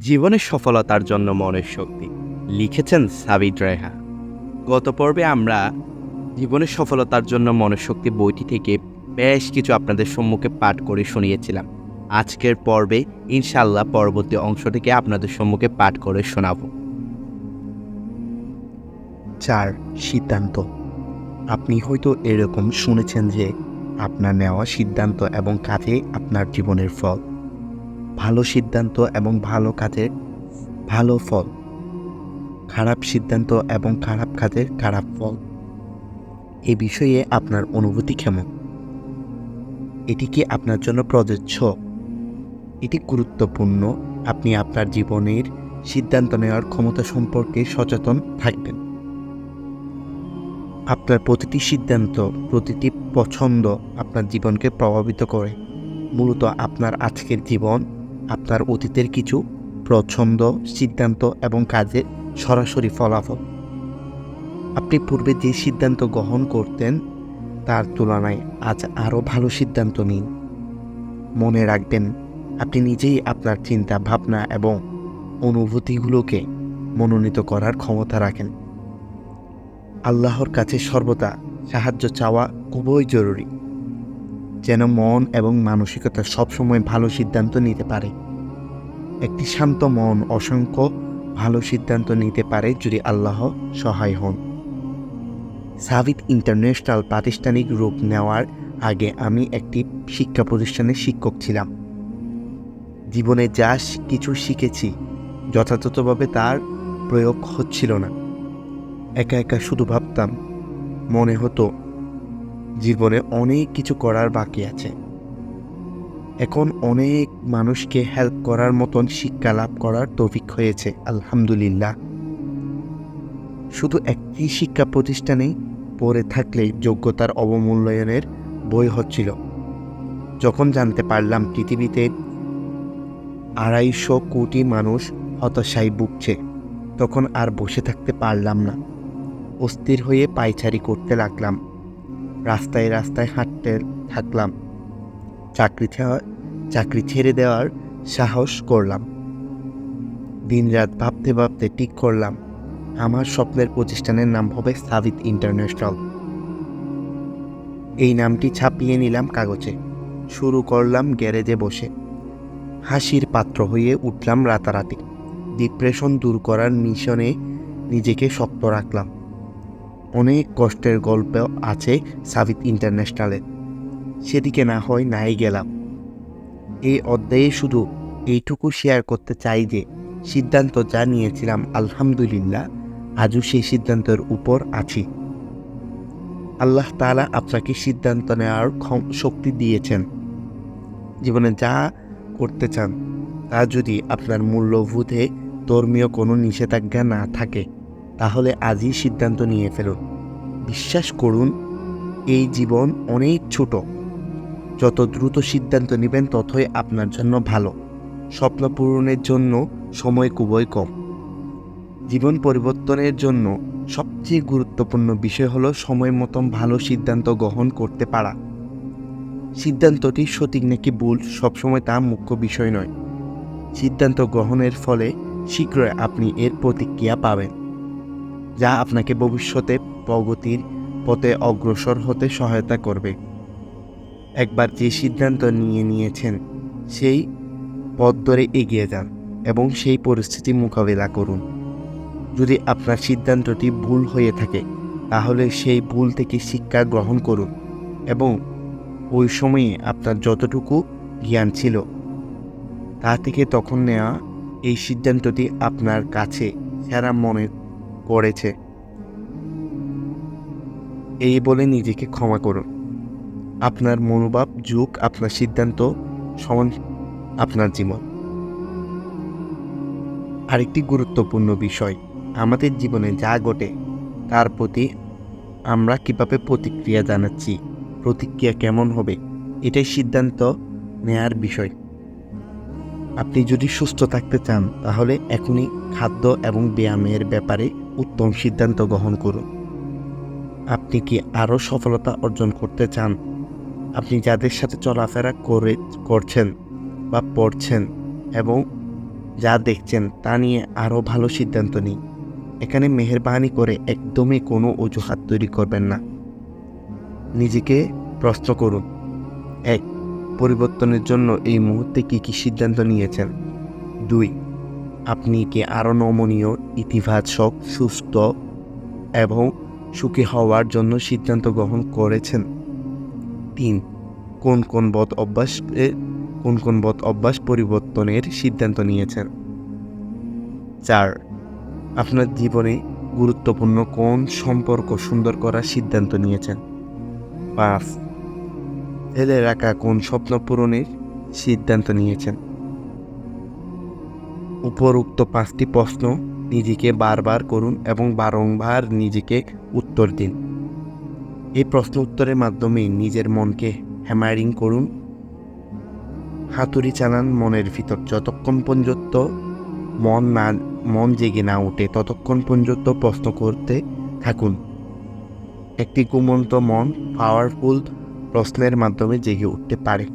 জীবনের সফলতার জন্য মনের শক্তি। লিখেছেন সাবিদ রেহা। গত পর্বে আমরা জীবনের সফলতার জন্য মনের শক্তি বইটি থেকে বেশ কিছু আপনাদের সম্মুখে পাঠ করে শুনিয়েছিলাম। আজকের পর্বে ইনশাল্লাহ পরবর্তী অংশ থেকে আপনাদের সম্মুখে পাঠ করে শোনাবো। চার সিদ্ধান্ত। আপনি হয়তো এরকম শুনেছেন যে আপনার নেওয়া সিদ্ধান্ত এবং কাজে আপনার জীবনের ফল ভালো সিদ্ধান্ত এবং ভালো কাজের ভালো ফল। খারাপ সিদ্ধান্ত এবং খারাপ কাজের খারাপ ফল। এ বিষয়ে আপনার অনুভূতি কেমন? এটি কি আপনার জন্য প্রযোজ্য? এটি গুরুত্বপূর্ণ। আপনি আপনার জীবনের সিদ্ধান্ত নেওয়ার ক্ষমতা সম্পর্কে সচেতন থাকবেন। আপনার প্রতিটি সিদ্ধান্ত, প্রতিটি পছন্দ আপনার জীবনকে প্রভাবিত করে। মূলত আপনার আজকের জীবন আপনার অতীতের কিছু পছন্দ সিদ্ধান্ত এবং কাজের সরাসরি ফলাফল। আপনি পূর্বে যে সিদ্ধান্ত গ্রহণ করতেন, তার তুলনায় আজ আরও ভালো সিদ্ধান্ত নিন। মনে রাখবেন, আপনি নিজেই আপনার চিন্তা ভাবনা এবং অনুভূতিগুলোকে মনোনীত করার ক্ষমতা রাখেন। আল্লাহর কাছে সর্বদা সাহায্য চাওয়া খুবই জরুরি। যেন মন এবং মানসিকতা সবসময় ভালো সিদ্ধান্ত নিতে পারে। একটি শান্ত মন অসংখ্য ভালো সিদ্ধান্ত নিতে পারে যদি আল্লাহ সহায় হন। সাবিত ইন্টারন্যাশনাল প্রাতিষ্ঠানিক রূপ নেওয়ার আগে আমি একটি শিক্ষা প্রতিষ্ঠানের শিক্ষক ছিলাম। জীবনে যা কিছু শিখেছি যথাযথভাবে তার প্রয়োগ হচ্ছিল না। একা একা শুধু ভাবতাম, মনে হতো জীবনে অনেক কিছু করার বাকি আছে। এখন অনেক মানুষকে হেল্প করার মতন শিক্ষা লাভ করার তৌফিক হয়েছে, আলহামদুলিল্লাহ। শুধু একটি শিক্ষা প্রতিষ্ঠানে পড়ে থাকলে যোগ্যতার অবমূল্যায়নের বই হচ্ছিল। যখন জানতে পারলাম পৃথিবীতে আড়াইশো কোটি মানুষ হতাশায় ভুগছে, তখন আর বসে থাকতে পারলাম না। অস্থির হয়ে পায়চারি করতে লাগলাম। রাস্তায় রাস্তায় হাঁটতে থাকলাম। চাকরি চাকরি ছেড়ে দেওয়ার সাহস করলাম। দিনরাত ভাবতে ভাবতে ঠিক করলাম, আমার স্বপ্নের প্রতিষ্ঠানের নাম হবে সাবিত ইন্টারন্যাশনাল। এই নামটি ছাপিয়ে নিলাম কাগজে। শুরু করলাম গ্যারেজে বসে। হাসির পাত্র হয়ে উঠলাম রাতারাতি। ডিপ্রেশন দূর করার মিশনে নিজেকে শক্ত রাখলাম। অনেক কষ্টের গল্প আছে সাবিত ইন্টারন্যাশনালে। সেদিকে না হয় নাই গেলাম। এই অধ্যায়ে শুধু এইটুকু শেয়ার করতে চাই যে, সিদ্ধান্ত যা নিয়েছিলাম আলহামদুলিল্লাহ, আজও সেই সিদ্ধান্তের উপর আছি। আল্লাহ তালা আপনাকে সিদ্ধান্ত নেওয়ার শক্তি দিয়েছেন। জীবনে যা করতে চান, তা যদি আপনার মূল্যবোধে ধর্মীয় কোনো নিষেধাজ্ঞা না থাকে তাহলে আজই সিদ্ধান্ত নিয়ে ফেলুন বিশ্বাস করুন, এই জীবন অনেক ছোট। যত দ্রুত সিদ্ধান্ত নেবেন, ততই আপনার জন্য ভালো। স্বপ্ন পূরণের জন্য সময় খুবই কম। জীবন পরিবর্তনের জন্য সবচেয়ে গুরুত্বপূর্ণ বিষয় হলো সময় মতন ভালো সিদ্ধান্ত গ্রহণ করতে পারা। সিদ্ধান্তটি সঠিক নাকি ভুল সবসময় তা মুখ্য বিষয় নয়। সিদ্ধান্ত গ্রহণের ফলে শীঘ্রই আপনি এর প্রতিক্রিয়া পাবেন। যা আপনাকে ভবিষ্যতে প্রগতির পথে অগ্রসর হতে সহায়তা করবে। একবার যে সিদ্ধান্ত নিয়ে নিয়েছেন, সেই পথ ধরে এগিয়ে যান এবং সেই পরিস্থিতি মোকাবিলা করুন। যদি আপনার সিদ্ধান্তটি ভুল হয়ে থাকে, তাহলে সেই ভুল থেকে শিক্ষা গ্রহণ করুন এবং ওই সময়ে আপনার যতটুকু জ্ঞান ছিল, তা থেকে তখন নেওয়া এই সিদ্ধান্তটি আপনার কাছে সেরা মনে করেছে এই বলে নিজেকে ক্ষমা করুন। আপনার মনোভাব, যুগ, আপনার সিদ্ধান্ত সমান আপনার জীবন। আরেকটি গুরুত্বপূর্ণ বিষয়, আমাদের জীবনে যা ঘটে, তার প্রতি আমরা কীভাবে প্রতিক্রিয়া জানাচ্ছি, প্রতিক্রিয়া কেমন হবে, এটাই সিদ্ধান্ত নেয়ার বিষয়। আপনি যদি সুস্থ থাকতে চান, তাহলে এখনই খাদ্য এবং ব্যায়ামের ব্যাপারে উত্তম সিদ্ধান্ত গ্রহণ করুন। আপনি কি আরও সফলতা অর্জন করতে চান? আপনি যাদের সাথে চলাফেরা করে, করছেন বা পড়ছেন এবং যা দেখছেন তা নিয়ে আরও ভালো সিদ্ধান্ত নিন। এখানে মেহেরবানি করে একদমই কোনো অজুহাত তৈরি করবেন না। নিজেকে প্রশ্ন করুন। এক পরিবর্তনের জন্য এই মুহূর্তে কী কী সিদ্ধান্ত নিয়েছেন? দুই, আপনি কি আরও নমনীয়, ইতিবাচক, সুস্থ এবং সুখী হওয়ার জন্য সিদ্ধান্ত গ্রহণ করেছেন? তিন, কোন কোন বদ অভ্যাস, কোন কোন বদ অভ্যাস পরিবর্তনের সিদ্ধান্ত নিয়েছেন? চার, আপনার জীবনে গুরুত্বপূর্ণ কোন সম্পর্ক সুন্দর করার সিদ্ধান্ত নিয়েছেন? পাঁচ ফেলে রাখা কোন স্বপ্ন পূরণের সিদ্ধান্ত নিয়েছেন? উপরোক্ত পাঁচটি প্রশ্ন নিজেকে বারবার করুন এবং বারংবার নিজেকে উত্তর দিন। এই প্রশ্ন উত্তরের মাধ্যমে নিজের মনকে হ্যামারিং করুন। হাতুড়ি চালান মনের ভিতর যতক্ষণ পর্যন্ত মন না, মন জেগে না ওঠে, ততক্ষণ পর্যন্ত প্রশ্ন করতে থাকুন। একটি ঘুমন্ত মন পাওয়ারফুল প্রশ্নের মাধ্যমে জেগে উঠতে পারে।